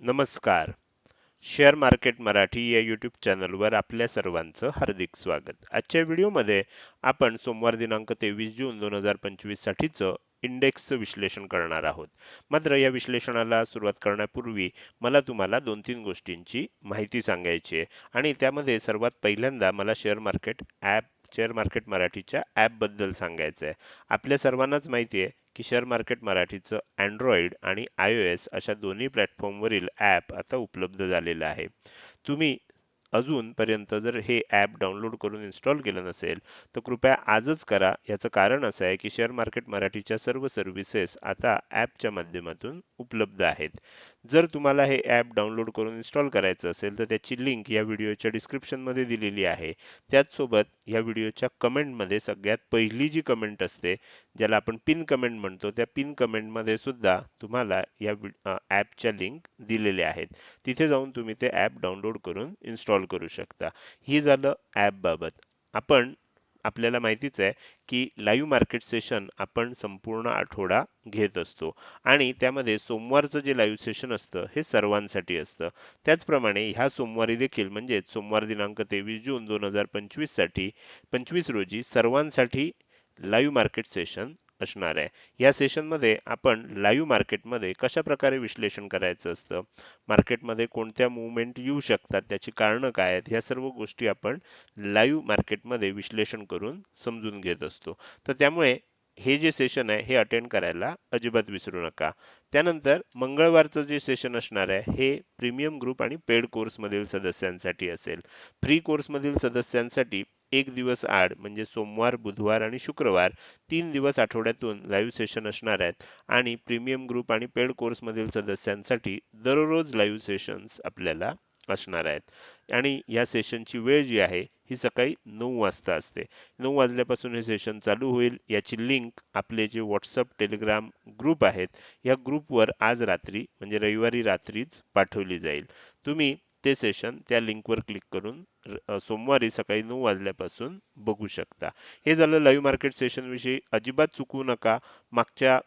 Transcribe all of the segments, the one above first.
नमस्कार. Share market Marathi या YouTube चॅनलवर आपल्या सर्वांचं हार्दिक स्वागत. आजच्या व्हिडिओमध्ये आपण सोमवार दिनांक तेवीस जून दोन हजार पंचवीससाठीचं इंडेक्सचं विश्लेषण करणार आहोत. मात्र या विश्लेषणाला सुरुवात करण्यापूर्वी मला तुम्हाला दोन तीन गोष्टींची माहिती सांगायची आहे आणि त्यामध्ये सर्वात पहिल्यांदा मला share market app share market मराठीच्या ॲपबद्दल सांगायचं आहे आपल्या सर्वांनाच माहिती आहे की शेअर मार्केट मराठीचं अँड्रॉइड आणि आय ओ एस अशा दोन्ही प्लॅटफॉर्मवरील ॲप आता उपलब्ध झालेलं आहे. तुम्ही अजूनपर्यंत जर हे ॲप डाउनलोड करून इन्स्टॉल केलं नसेल तर कृपया आजच करा. याचं कारण असं आहे की शेअर मार्केट मराठीच्या सर्व सर्व्हिसेस आता ॲपच्या माध्यमातून उपलब्ध आहेत. जर तुम्हाला हे ॲप डाउनलोड करून इन्स्टॉल करायचं असेल तर त्याची लिंक या व्हिडिओच्या डिस्क्रिप्शनमध्ये दिलेली आहे. त्याचसोबत या व्हिडिओच्या कमेंटमध्ये सगळ्यात पहिली जी कमेंट असते ज्याला आपण पिन कमेंट म्हणतो त्या पिन कमेंटमध्ये सुद्धा तुम्हाला या ॲपच्या लिंक दिलेल्या आहेत. तिथे जाऊन तुम्ही ते ॲप डाउनलोड करून इन्स्टॉल करू शकता. ही झालं ॲपबाबत आपण आपल्याला माहितीच आहे की लाईव्ह मार्केट सेशन आपण संपूर्ण आठवडा घेत असतो. आणि त्यामध्ये सोमवारचं जे लाईव्ह सेशन असतं हे सर्वांसाठी असतं. त्याचप्रमाणे ह्या सोमवारी देखील म्हणजे सोमवार दिनांक तेवीस जून दोन हजार पंचवीससाठी पंचवीस रोजी सर्वांसाठी लाईव्ह मार्केट सेशन असणार आहे. या सेशनमध्ये आपण लाईव्ह मार्केटमध्ये कशा प्रकारे विश्लेषण करायचं असतं? मार्केटमध्ये कोणत्या मुवमेंट येऊ शकतात? त्याची कारणं काय आहेत? ह्या सर्व गोष्टी आपण लाईव्ह मार्केटमध्ये विश्लेषण करून समजून घेत असतो. तर त्यामुळे हे जे सेशन आहे हे अटेंड करायला अजिबात विसरू नका. त्यानंतर मंगळवारचं जे सेशन असणार आहे हे प्रीमियम ग्रुप आणि पेड कोर्समधील सदस्यांसाठी असेल. फ्री कोर्समधील सदस्यांसाठी एक दिवस आड म्हणजे सोमवार बुधवार आणि शुक्रवार तीन दिवस आठवड्यातून लाईव्ह सेशन असणार आहेत. आणि प्रीमियम ग्रुप आणि पेड कोर्समधील सदस्यांसाठी दररोज लाईव्ह सेशन्स आपल्याला असणार आहेत. आणि या सेशनची वेळ जी आहे ही सकाळी नऊ वाजता असते. नऊ वाजल्यापासून हे सेशन चालू होईल. याची लिंक आपले जे व्हॉट्सअप टेलिग्राम ग्रुप आहेत या ग्रुपवर आज रात्री म्हणजे रविवारी रात्रीच पाठवली जाईल. तुम्ही ते सेशन त्या लिंकवर क्लिक करून सोमवारी सकाळी नऊ वाजल्यापासून बघू शकता. हे झालं लाईव्ह मार्केट सेशनविषयी अजिबात चुकवू नका. मागच्या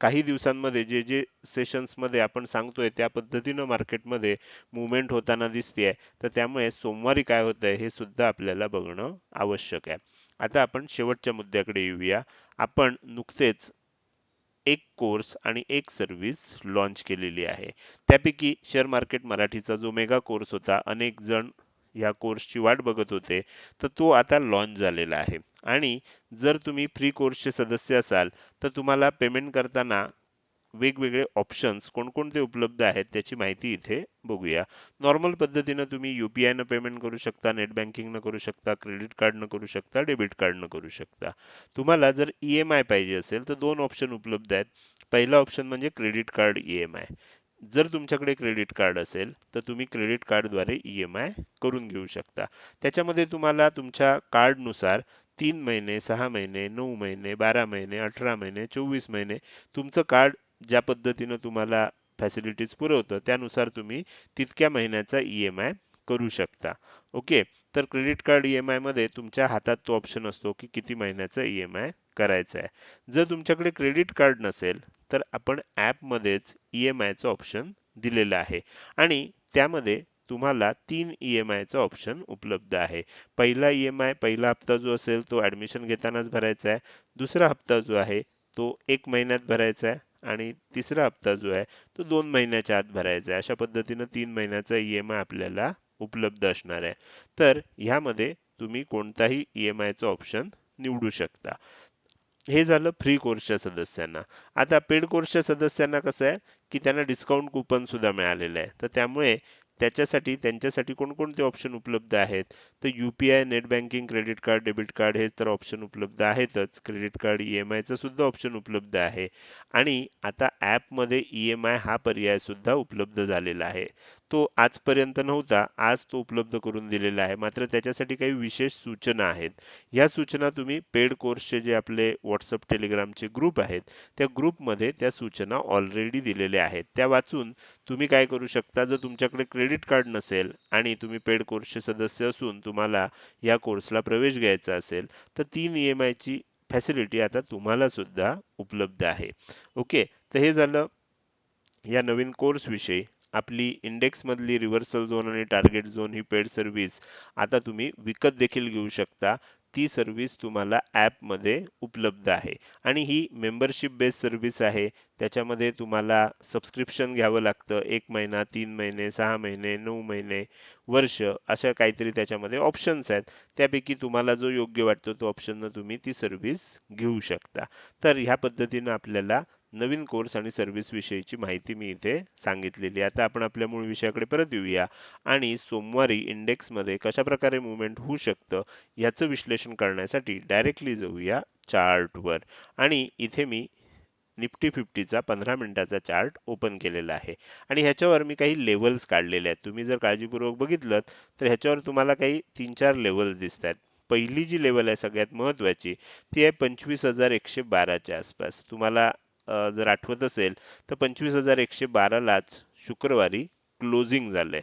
काही दिवसांमध्ये जे जे सेशन्समध्ये आपण सांगतोय त्या पद्धतीनं मार्केटमध्ये मुवमेंट होताना दिसतेय. तर त्यामुळे सोमवारी काय होत आहे हे सुद्धा आपल्याला बघणं आवश्यक आहे. आता आपण शेवटच्या मुद्द्याकडे येऊया. आपण नुकतेच एक कोर्स आणि एक सर्व्हिस लॉन्च केलेली आहे. त्यापैकी शेअर मार्केट मराठीचा जो मेगा कोर्स होता अनेक जण या कोर्सची वाट बघत होते तर तो आता लॉन्च झालेला आहे. आणि जर तुम्ही फ्री कोर्सचे सदस्य असाल तर तुम्हाला पेमेंट करताना वेगवेगळे ऑप्शन्स कोणकोणते उपलब्ध आहेत त्याची माहिती इथे बघूया. नॉर्मल पद्धतीनं तुम्ही यू पी आयनं पेमेंट करू शकता नेट बँकिंगनं करू शकता क्रेडिट कार्डनं करू शकता डेबिट कार्डनं करू शकता. तुम्हाला जर ई एम आय पाहिजे असेल तर दोन ऑप्शन उपलब्ध आहेत. पहिला ऑप्शन म्हणजे credit card E M I जर तुमच्याकडे क्रेडिट कार्ड असेल तर तुम्ही क्रेडिट कार्डद्वारे ई एम आय करून घेऊ शकता. त्याच्यामध्ये तुम्हाला तुमच्या कार्डनुसार तीन महिने सहा महिने नऊ महिने बारा महिने अठरा महिने चोवीस महिने तुमचं कार्ड ज्या पद्धतीनं तुम्हाला फॅसिलिटीज पुरवतं त्यानुसार तुम्ही तितक्या महिन्याचा ई एम आय करू शकता. ओके तर क्रेडिट कार्ड ई एम आयमध्ये तुमच्या हातात तो ऑप्शन असतो की किती महिन्याचा ई एम आय करायचा आहे. जर तुमच्याकडे क्रेडिट कार्ड नसेल तर आपण ॲपमध्येच ई एम आयचं ऑप्शन दिलेलं आहे. आणि त्यामध्ये तुम्हाला तीन ई एम आयचा ऑप्शन उपलब्ध आहे. पहिला ई एम आय पहिला हप्ता जो असेल तो ऍडमिशन घेतानाच भरायचा आहे. दुसरा हप्ता जो आहे तो एक महिन्यात भरायचा आहे. आणि तिसरा हप्ता जो आहे तो दोन महिन्याच्या आत भरायचा आहे. अशा पद्धतीनं तीन महिन्याचा ई एम आय आपल्याला उपलब्ध असणार आहे. तर ह्यामध्ये तुम्ही कोणताही ई एम आयचं ऑप्शन निवडू शकता. हे झालं फ्री कोर्सच्या सदस्यांना. आता पेड कोर्सच्या सदस्यांना कसं आहे की त्यांना डिस्काउंट कुपन सुद्धा मिळालेलं आहे. तर त्यामुळे त्याच्यासाठी त्यांच्यासाठी कोणकोणते ऑप्शन उपलब्ध आहेत? तर U P I net banking credit card debit card हे तर ऑप्शन उपलब्ध आहेतच. क्रेडिट कार्ड ई एम आयचं सुद्धा ऑप्शन उपलब्ध आहे. आणि आता ॲपमध्ये ई एम आय हा पर्याय सुद्धा उपलब्ध झालेला आहे. तो आजपर्यंत नव्हता आज तो उपलब्ध करून दिलेला आहे. मात्र त्याच्यासाठी काही विशेष सूचना आहेत. या सूचना तुम्ही पेड कोर्सचे जे आपले व्हॉट्सअप टेलिग्रामचे ग्रुप आहेत त्या ग्रुपमध्ये त्या सूचना ऑलरेडी दिलेल्या आहेत. त्या वाचून तुम्ही काय करू शकता? जर तुमच्याकडे क्रेडिट कार्ड नसेल आणि तुम्ही पेड कोर्सचे सदस्य असून तुम्हाला या कोर्सला प्रवेश घ्यायचा असेल तर तीन ई एम आयची फॅसिलिटी आता तुम्हाला सुद्धा उपलब्ध आहे. ओके तर हे झालं या नवीन कोर्स विषयी. आपली इंडेक्समधली रिव्हर्सल झोन आणि टार्गेट झोन ही पेड सर्व्हिस आता तुम्ही विकत देखील घेऊ शकता. ती सर्व्हिस तुम्हाला ॲपमध्ये उपलब्ध आहे. आणि ही मेंबरशिप बेस्ड सर्व्हिस आहे. त्याच्यामध्ये तुम्हाला सबस्क्रिप्शन घ्यावं लागतं. एक महिना तीन महिने सहा महिने नऊ महिने वर्ष अशा काहीतरी त्याच्यामध्ये ऑप्शन्स आहेत. त्यापैकी तुम्हाला जो योग्य वाटतो तो ऑप्शन तुम्ही ती सर्व्हिस घेऊ शकता. तर ह्या पद्धतीनं आपल्याला नवीन कोर्स आणि सर्व्हिस विषयीची माहिती मी इथे सांगितलेली आता आपण आपल्या मूळ विषयाकडे परत येऊया. आणि सोमवारी इंडेक्समध्ये कशा प्रकारे मुवमेंट होऊ शकतं याचं विश्लेषण करण्यासाठी डायरेक्टली जाऊया चार्टवर आणि इथे मी निफ्टी फिफ्टीचा पंधरा मिनिटाचा चार्ट ओपन केलेला आहे. आणि ह्याच्यावर मी काही लेवल्स काढलेले आहेत. तुम्ही जर काळजीपूर्वक बघितलं तर ह्याच्यावर तुम्हाला काही तीन चार लेवल्स दिसत आहेत. पहिली जी लेवल आहे सगळ्यात महत्वाची ती आहे पंचवीस हजार एकशे बाराच्या आसपास. तुम्हाला जर आठवत असेल तर पंचवीस हजार एकशे बारालाच शुक्रवारी क्लोजिंग झालंय.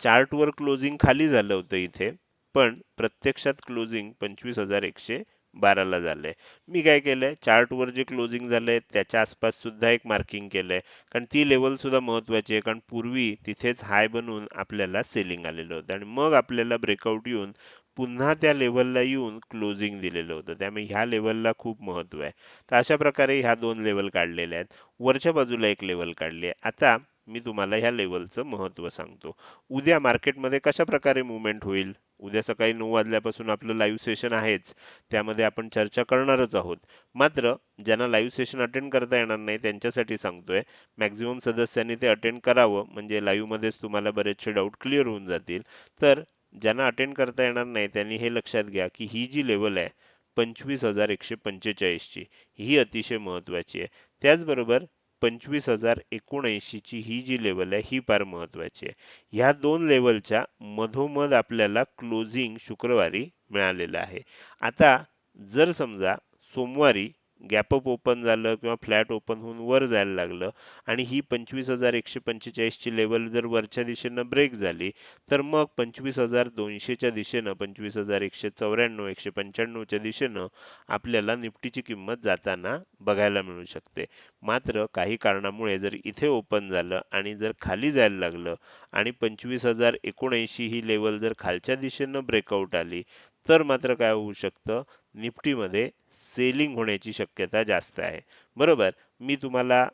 चार्टवर क्लोजिंग खाली झालं होतं इथे पण प्रत्यक्षात क्लोजिंग पंचवीस हजार एकशे बाराला झालंय. मी काय केलंय? चार्टवर जे क्लोजिंग झालंय त्याच्या आसपास सुद्धा एक मार्किंग केलंय. कारण ती लेवल सुद्धा महत्वाची आहे. कारण पूर्वी तिथेच हाय बनवून आपल्याला सेलिंग आलेलं होतं. आणि मग आपल्याला ब्रेकआउट येऊन पुन्हा त्या लेवलला येऊन क्लोजिंग दिलेलं होतं. त्यामुळे ह्या लेवलला खूप महत्त्व आहे. तर अशा प्रकारे ह्या दोन लेवल काढलेल्या आहेत. वरच्या बाजूला एक लेवल काढली आहे. आता मी तुम्हाला ह्या लेवलचं महत्त्व सांगतो. उद्या मार्केटमध्ये कशा प्रकारे मुवमेंट होईल? उद्या सकाळी नऊ वाजल्यापासून आपलं लाईव्ह सेशन आहेच. त्यामध्ये आपण चर्चा करणारच आहोत. मात्र ज्यांना लाईव्ह सेशन अटेंड करता येणार नाही त्यांच्यासाठी सांगतोय मॅक्झिमम सदस्यांनी ते अटेंड करावं म्हणजे लाईव्ह मध्येच तुम्हाला बरेचसे डाऊट क्लिअर होऊन जातील. तर ज्यांना अटेंड करता येणार नाही त्यांनी हे लक्षात घ्या की ही जी लेवल आहे पंचवीस हजार एकशे पंचेचाळीसची ही अतिशय महत्वाची आहे. त्याचबरोबर पंचवीस हजार एकोणऐंशीची ही जी लेवल आहे ही फार महत्वाची आहे. ह्या दोन लेवलच्या मधोमध आपल्याला क्लोजिंग शुक्रवारी मिळालेलं आहे. आता जर समजा सोमवारी गॅपअप ओपन झालं किंवा फ्लॅट ओपन होऊन वर जायला लागलं आणि ही पंचवीस हजार एकशे पंचेचाळीसची लेवल जर वरच्या दिशेनं ब्रेक झाली तर मग पंचवीस हजार दोनशेच्या दिशेनं पंचवीस हजार एकशे चौऱ्याण्णव एकशे पंच्याण्णवच्या दिशेनं आपल्याला निफ्टीची किंमत जाताना बघायला मिळू शकते. मात्र काही कारणामुळे जर इथे ओपन झालं आणि जर खाली जायला लागलं आणि पंचवीस हजार एकोणऐंशी ही लेवल जर खालच्या दिशेनं ब्रेकआउट आली तर मात्र काय होऊ शकतं? निफ्टीमध्ये सेलिंग होण्याची शक्यता जास्त आहे. बरोबर? मी तुम्हाला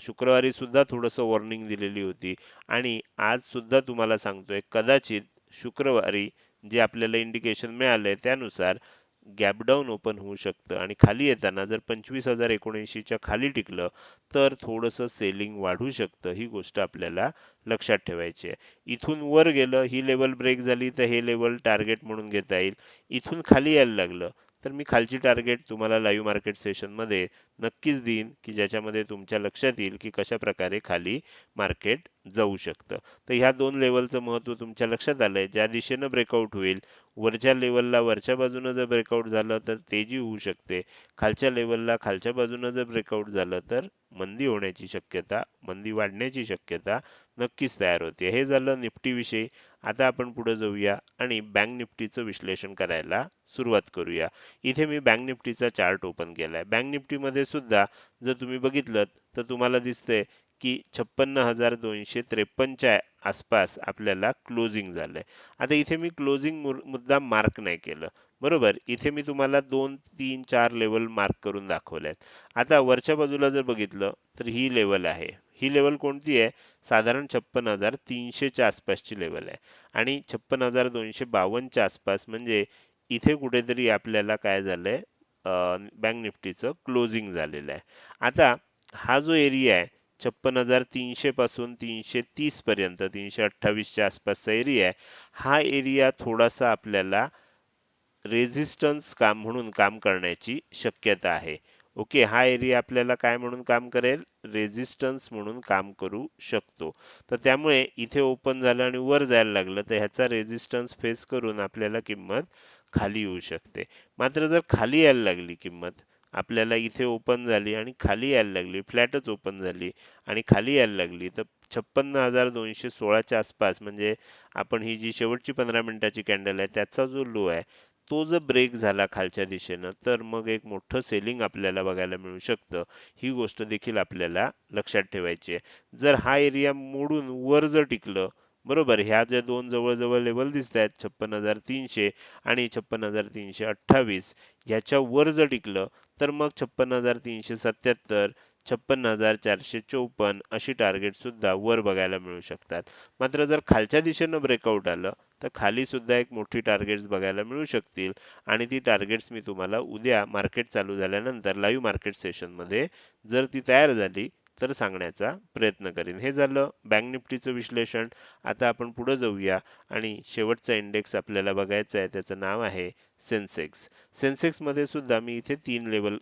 शुक्रवारी सुद्धा थोडंसं वॉर्निंग दिलेली होती आणि आज सुद्धा तुम्हाला सांगतोय कदाचित शुक्रवारी जे आपल्याला इंडिकेशन मिळालंय त्यानुसार गॅपडाऊन ओपन होऊ शकतं. आणि खाली येताना जर पंचवीस हजार एकोणऐंशीच्या खाली टिकलं तर थोडंसं सेलिंग वाढू शकतं ही गोष्ट आपल्याला लक्षात ठेवायची आहे. इथून वर गेलं ही लेवल ब्रेक झाली तर हे लेवल टार्गेट म्हणून घेता येईल. इथून खाली यायला लागलं तर मी खालची टार्गेट तुम्हाला लाईव्ह मार्केट सेशनमध्ये नक्कीच देईन की ज्याच्यामध्ये तुमच्या लक्षात येईल की कशा प्रकारे खाली मार्केट जाऊ शकतं. तर ह्या दोन लेवलचं महत्त्व तुमच्या लक्षात आलंय. ज्या दिशेनं ब्रेकआउट होईल वरच्या लेवलला वरच्या बाजूनं जर ब्रेकआउट झालं तर तेजी होऊ शकते. खालच्या लेवलला खालच्या बाजूनं जर ब्रेकआउट झालं तर मंदी होण्याची शक्यता मंदी वाढण्याची शक्यता नक्कीच तयार होते. हे झालं निफ्टी विषयी आता आपण पुढे जाऊया आणि बँक निफ्टीचं विश्लेषण करायला सुरुवात करूया. इथे मी बँक निफ्टीचा चार्ट ओपन केला आहे बँक निफ्टीमध्ये सुद्धा जर तुम्ही बघितलं तर तुम्हाला दिसतंय की छप्पन्न हजार दोनशे त्रेपन्नच्या आसपास आपल्याला क्लोजिंग झालंय. आता इथे मी क्लोजिंग मुद्दा मार्क नाही केलं. बरोबर? इथे मी तुम्हाला दोन तीन चार लेवल मार्क करून दाखवले आहेत आता वरच्या बाजूला जर बघितलं तर ही लेवल आहे. ही लेवल कोणती आहे? साधारण छप्पन हजार तीनशेच्या आसपासची लेवल आहे. आणि छप्पन हजार दोनशे बावन्नच्या आसपास म्हणजे इथे कुठेतरी आपल्याला काय झालंय? बँक निफ्टीचं क्लोजिंग झालेलं आहे. आता हा जो एरिया आहे छप्पन हजार तीनशे पासून तीनशे तीस पर्यंत तीनशे अठ्ठावीसच्या आसपासचा एरिया आहे हा एरिया थोडासा आपल्याला रेझिस्टन्स काम म्हणून काम करण्याची शक्यता आहे. ओके हा एरिया आपल्याला काय म्हणून काम करेल? रेझिस्टन्स म्हणून काम करू शकतो. तर त्यामुळे इथे ओपन झालं आणि वर जायला लागलं तर ह्याचा रेझिस्टन्स फेस करून आपल्याला किंमत खाली येऊ शकते. मात्र जर खाली यायला लागली किंमत आपल्याला इथे ओपन झाली आणि खाली यायला लागली फ्लॅटच ओपन झाली आणि खाली यायला लागली तर छप्पन्न हजार दोनशे सोळाच्या आसपास म्हणजे आपण ही जी शेवटची पंधरा मिनिटाची कॅन्डल आहे त्याचा जो लो आहे तो जर ब्रेक झाला खालच्या दिशेनं तर मग एक मोठं सेलिंग आपल्याला बघायला मिळू शकतं. ही गोष्ट देखील आपल्याला लक्षात ठेवायची आहे. जर हा एरिया मोडून वर जर टिकलं बरोबर ह्या ज्या दोन जवळजवळ लेवल दिसत आहेत छप्पन हजार तीनशे आणि छप्पन हजार तीनशे अठ्ठावीस ह्याच्या वर जर टिकलं तर मग छप्पन हजार तीनशे सत्याहत्तर छप्पन हजार चारशे चौपन्न अशी टार्गेट सुद्धा वर बघायला मिळू शकतात. मात्र जर खालच्या दिशेनं ब्रेकआउट आलं तर खाली सुद्धा एक मोठी टार्गेट्स बघायला मिळू शकतील. आणि ती टार्गेट्स मी तुम्हाला उद्या मार्केट चालू झाल्यानंतर लाईव्ह मार्केट सेशनमध्ये जर ती तयार झाली तर सांगण्याचा प्रयत्न करीन. हे झालं बँक निफ्टीचं विश्लेषण. आता आपण पुढे जाऊया. आणि शेवटचा इंडेक्स आपल्याला बघायचा आहे. त्याचं नाव आहे सेन्सेक्स सेन्सेक्समध्ये सुद्धा मी इथे तीन लेवल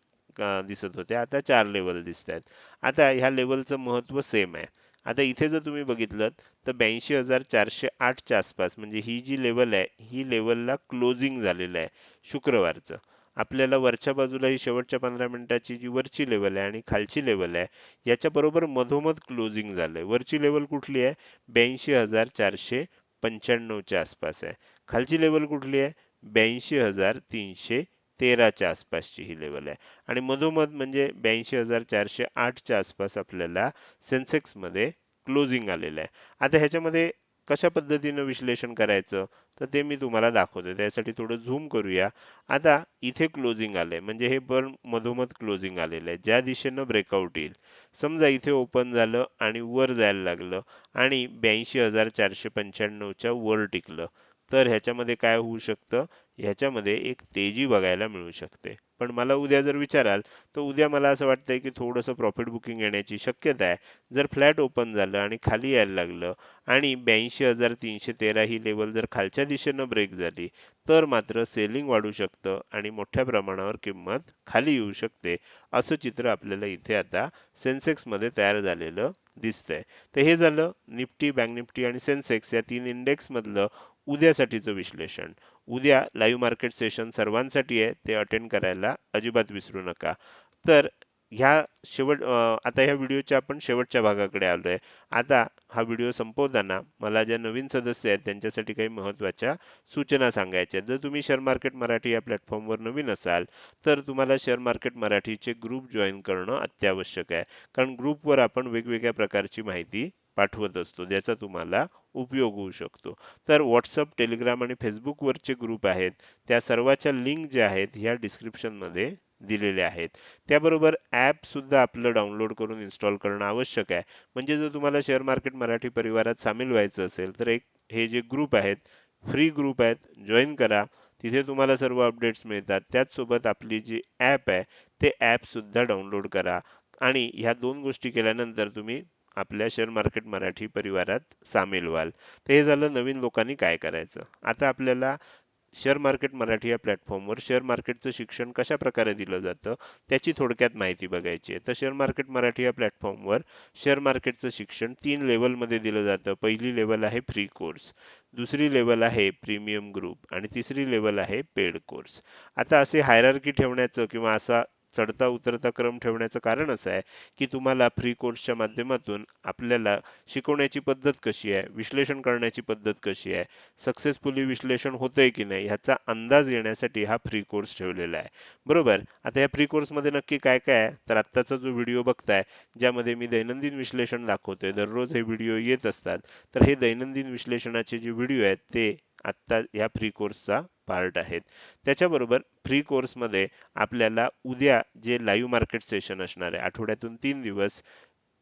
दिसत होते. आता चार लेवल दिसत आहेत. आता ह्या लेवलचं महत्त्व सेम आहे. आता इथे जर तुम्ही बघितलं तर ब्याऐंशी हजार चारशे आठच्या आसपास म्हणजे ही जी लेवल आहे ही लेवलला क्लोजिंग झालेलं आहे शुक्रवारचं. आपल्याला वरच्या बाजूला ही शेवटच्या पंधरा मिनिटाची जी वरची लेवल आहे आणि खालची लेवल आहे याच्याबरोबर मधोमध क्लोजिंग झालंय. वरची लेवल कुठली आहे? ब्याऐंशी हजार चारशे पंच्याण्णवच्या आसपास आहे. खालची लेवल कुठली आहे? ब्याऐंशी हजार तीनशे तेराच्या आसपासची ही लेवल आहे. आणि मधोमध म्हणजे ब्याऐंशी हजार चारशे आठच्या आसपास आपल्याला सेन्सेक्समध्ये क्लोजिंग आलेलं आहे. आता ह्याच्यामध्ये कशा पद्धतीनं विश्लेषण करायचं? तर ते मी तुम्हाला दाखवतो. त्यासाठी थोडं झूम करूया. आता इथे क्लोजिंग आलंय. म्हणजे हे पण मधोमध क्लोजिंग आलेलं आहे. ज्या दिशेनं ब्रेकआउट येईल. समजा इथे ओपन झालं आणि वर जायला लागलं आणि ब्याऐंशी हजार चारशे पंच्याण्णवच्या वर टिकलं. तर ह्याच्यामध्ये काय होऊ शकतं? ह्याच्यामध्ये एक तेजी बघायला मिळू शकते. पण मला उद्या जर विचाराल तर उद्या मला असं वाटतंय की थोडंसं प्रॉफिट बुकिंग येण्याची शक्यता आहे. जर फ्लॅट ओपन झालं आणि खाली यायला लागलं आणि ब्याऐंशी हजार तीनशे तेरा ही लेवल जर खालच्या दिशेनं ब्रेक झाली तर मात्र सेलिंग वाढू शकतं आणि मोठ्या प्रमाणावर किंमत खाली येऊ शकते असं चित्र आपल्याला इथे आता सेन्सेक्समध्ये तयार झालेलं दिसतंय. तर हे झालं निफ्टी बँक निफ्टी आणि सेन्सेक्स या तीन इंडेक्स मधलं उद्यासाठीचं विश्लेषण. उद्या लाईव्ह मार्केट सेशन सर्वांसाठी आहे ते अटेंड करायला अजिबात विसरू नका. तर ह्या शेवट आता ह्या व्हिडिओच्या आपण शेवटच्या भागाकडे आलोय. आता हा व्हिडिओ संपवताना मला ज्या नवीन सदस्य आहेत त्यांच्यासाठी काही महत्त्वाच्या सूचना सांगायच्या जर तुम्ही शेअर मार्केट मराठी या प्लॅटफॉर्मवर नवीन असाल तर तुम्हाला शेअर मार्केट मराठीचे ग्रुप जॉईन करणं अत्यावश्यक आहे. कारण ग्रुपवर आपण वेगवेगळ्या प्रकारची माहिती पाठवत असतो ज्याचा तुम्हाला उपयोग होऊ शकतो. तर व्हॉट्सअप टेलिग्राम आणि फेसबुकवरचे ग्रुप आहेत. त्या सर्वाच्या लिंक ज्या आहेत ह्या डिस्क्रिप्शनमध्ये दिलेले आहेत. त्याबरोबर ॲपसुद्धा आपलं डाउनलोड करून इन्स्टॉल करणं आवश्यक आहे. म्हणजे जर तुम्हाला शेअर मार्केट मराठी परिवारात सामील व्हायचं असेल तर एक हे जे ग्रुप आहेत फ्री ग्रुप आहेत जॉईन करा. तिथे तुम्हाला सर्व अपडेट्स मिळतात. त्याचसोबत आपली जी ॲप आहे ते ॲपसुद्धा डाउनलोड करा. आणि ह्या दोन गोष्टी केल्यानंतर तुम्ही आपल्या शेअर मार्केट मराठी परिवारात सामील व्हाल. तर हे झालं नवीन लोकांनी काय करायचं? आता आपल्याला शेअर मार्केट मराठी या प्लॅटफॉर्मवर शेअर मार्केटचं शिक्षण कशा प्रकारे दिलं जातं त्याची थोडक्यात माहिती बघायची आहे. तर शेअर मार्केट मराठी या प्लॅटफॉर्मवर शेअर मार्केटचं शिक्षण तीन लेवलमध्ये दिलं जातं. पहिली लेवल आहे फ्री कोर्स दुसरी लेवल आहे प्रीमियम ग्रुप आणि तिसरी लेवल आहे पेड कोर्स आता असे हायरार्की ठेवण्याचं किंवा असा चढता उतरता क्रम ठेवण्याचं कारण असं आहे की तुम्हाला फ्री कोर्सच्या माध्यमातून आपल्याला शिकवण्याची पद्धत कशी आहे विश्लेषण करण्याची पद्धत कशी आहे सक्सेसफुली विश्लेषण होतंय की नाही ह्याचा अंदाज येण्यासाठी हा फ्री कोर्स ठेवलेला आहे. बरोबर? आता या फ्री कोर्समध्ये नक्की काय काय आहे? तर आत्ताचा जो व्हिडिओ बघताय ज्यामध्ये मी दैनंदिन विश्लेषण दाखवतोय. दररोज हे व्हिडिओ येत असतात. तर हे दैनंदिन विश्लेषणाचे जे व्हिडिओ आहेत ते आत्ता या फ्री कोर्सचा पार्ट आहेत. त्याच्याबरोबर फ्री कोर्समध्ये आपल्याला उद्या जे लाईव्ह मार्केट सेशन असणार आहे आठवड्यातून तीन दिवस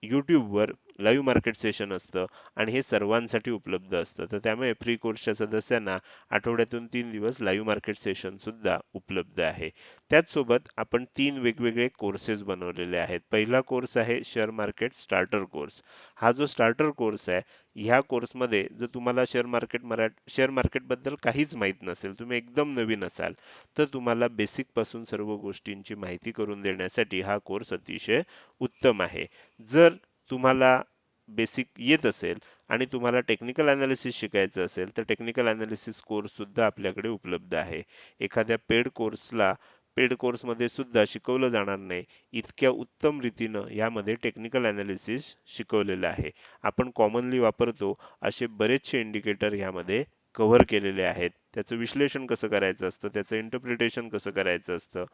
यूट्यूबवर लाईव्ह मार्केट सेशन असतं आणि हे सर्वांसाठी उपलब्ध असतं. तर त्यामुळे फ्री कोर्सच्या सदस्यांना आठवड्यातून तीन दिवस लाईव्ह मार्केट सेशन सुद्धा उपलब्ध आहे. त्याचसोबत आपण तीन वेगवेगळे कोर्सेस बनवलेले आहेत. पहिला कोर्स आहे शेअर मार्केट स्टार्टर कोर्स हा जो स्टार्टर कोर्स आहे ह्या कोर्समध्ये जर तुम्हाला शेअर मार्केट मरा शेअर मार्केटबद्दल काहीच माहीत नसेल तुम्ही एकदम नवीन असाल तर तुम्हाला बेसिकपासून सर्व गोष्टींची माहिती करून देण्यासाठी हा कोर्स अतिशय उत्तम आहे. जर तुम्हाला बेसिक येत असेल आणि तुम्हाला टेक्निकल ॲनालिसिस शिकायचं असेल तर टेक्निकल ॲनालिसिस कोर्ससुद्धा आपल्याकडे उपलब्ध आहे. एखाद्या पेड कोर्सला पेड कोर्समध्ये सुद्धा शिकवलं जाणार नाही. इतक्या उत्तम रीतीनं यामध्ये टेक्निकल ॲनालिसिस शिकवलेलं आहे. आपण कॉमनली वापरतो असे बरेचसे इंडिकेटर यामध्ये कव्हर केलेले आहेत. त्याचं विश्लेषण कसं करायचं असतं? त्याचं इंटरप्रिटेशन कसं करायचं असतं?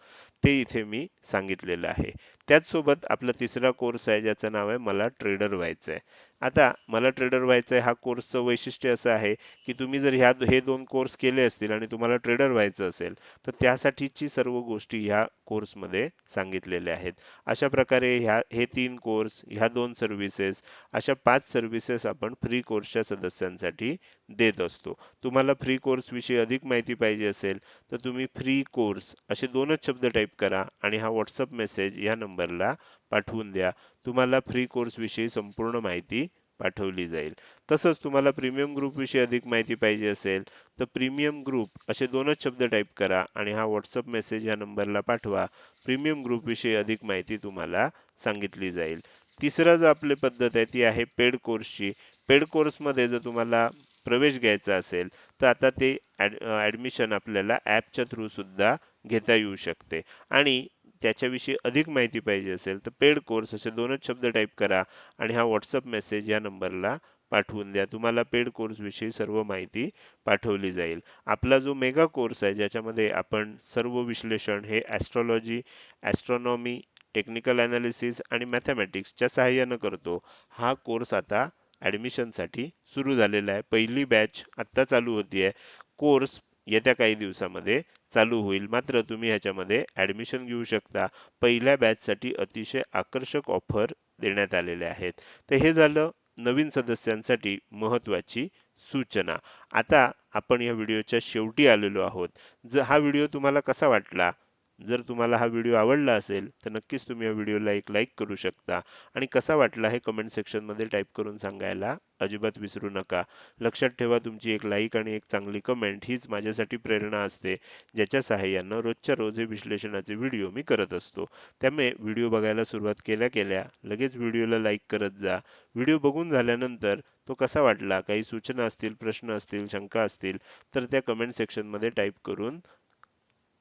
ते इथे मी सांगितलेलं आहे. त्याचसोबत आपला तिसरा कोर्स आहे ज्याचं नाव आहे मला ट्रेडर व्हायचं आहे आता मला ट्रेडर व्हायचं आहे हा कोर्सचं वैशिष्ट्य असं आहे की तुम्ही जर ह्या हे दोन कोर्स केले असतील आणि तुम्हाला ट्रेडर व्हायचं असेल तर त्यासाठीची सर्व गोष्टी ह्या कोर्समध्ये सांगितलेल्या आहेत. अशा प्रकारे ह्या हे तीन कोर्स ह्या दोन सर्व्हिसेस अशा पाच सर्व्हिसेस आपण फ्री कोर्सच्या सदस्यांसाठी देत असतो. तुम्हाला फ्री कोर्स विषयी अधिक माहिती पाहिजे असेल तर तुम्ही फ्री कोर्स असे दोनच शब्द टाईप करा आणि हा व्हॉट्सअप मेसेज या नंबरला पाठवून द्या. तुम्हाला फ्री कोर्सविषयी संपूर्ण माहिती पाठवली जाईल. तसंच तुम्हाला प्रीमियम ग्रुपविषयी अधिक माहिती पाहिजे असेल तर प्रीमियम ग्रुप असे दोनच शब्द टाईप करा आणि हा व्हॉट्सअप मेसेज या नंबरला पाठवा. प्रीमियम ग्रुपविषयी अधिक माहिती तुम्हाला सांगितली जाईल. तिसरा जो आपली पद्धत आहे ती आहे पेड कोर्सची पेड कोर्समध्ये जर तुम्हाला प्रवेश घ्यायचा असेल तर आता ते ॲडमिशन आपल्याला ॲपच्या थ्रू सुद्धा घेता येऊ शकते. आणि त्याच्याविषयी अधिक माहिती पाहिजे असेल तर पेड कोर्स असे दोनच शब्द टाईप करा आणि हा व्हॉट्सअप मेसेज या नंबरला पाठवून द्या. तुम्हाला पेड कोर्सविषयी सर्व माहिती पाठवली जाईल. आपला जो मेगा कोर्स आहे ज्याच्यामध्ये आपण सर्व विश्लेषण हे ॲस्ट्रॉलॉजी ॲस्ट्रॉनॉमी टेक्निकल ॲनालिसिस आणि मॅथमॅटिक्सच्या सहाय्यानं करतो हा कोर्स आता ॲडमिशनसाठी सुरू झालेला आहे. पहिली बॅच आत्ता चालू होती आहे कोर्स येत्या काही दिवसामध्ये चालू होईल. मात्र तुम्ही ह्याच्यामध्ये ॲडमिशन घेऊ शकता. पहिल्या बॅचसाठी अतिशय आकर्षक ऑफर देण्यात आलेल्या आहेत. तर हे झालं नवीन सदस्यांसाठी महत्त्वाची सूचना. आता आपण या व्हिडिओच्या शेवटी आलेलो आहोत. जर हा व्हिडिओ तुम्हाला कसा वाटला? जर तुम्हाला हा व्हिडिओ आवडला असेल तर नक्कीच तुम्ही या व्हिडिओला एक लाईक करू शकता. आणि कसा वाटला हे कमेंट सेक्शनमध्ये टाईप करून सांगायला अजिबात विसरू नका. लक्षात ठेवा तुमची एक लाईक आणि एक चांगली कमेंट हीच माझ्यासाठी प्रेरणा असते ज्याच्या सहाय्यानं रोजच्या रोज हे विश्लेषणाचे व्हिडिओ मी करत असतो. त्यामुळे व्हिडिओ बघायला सुरुवात केल्या केल्या लगेच व्हिडिओला लाईक करत जा. व्हिडिओ बघून झाल्यानंतर तो कसा वाटला काही सूचना असतील प्रश्न असतील शंका असतील तर त्या कमेंट सेक्शनमध्ये टाईप करून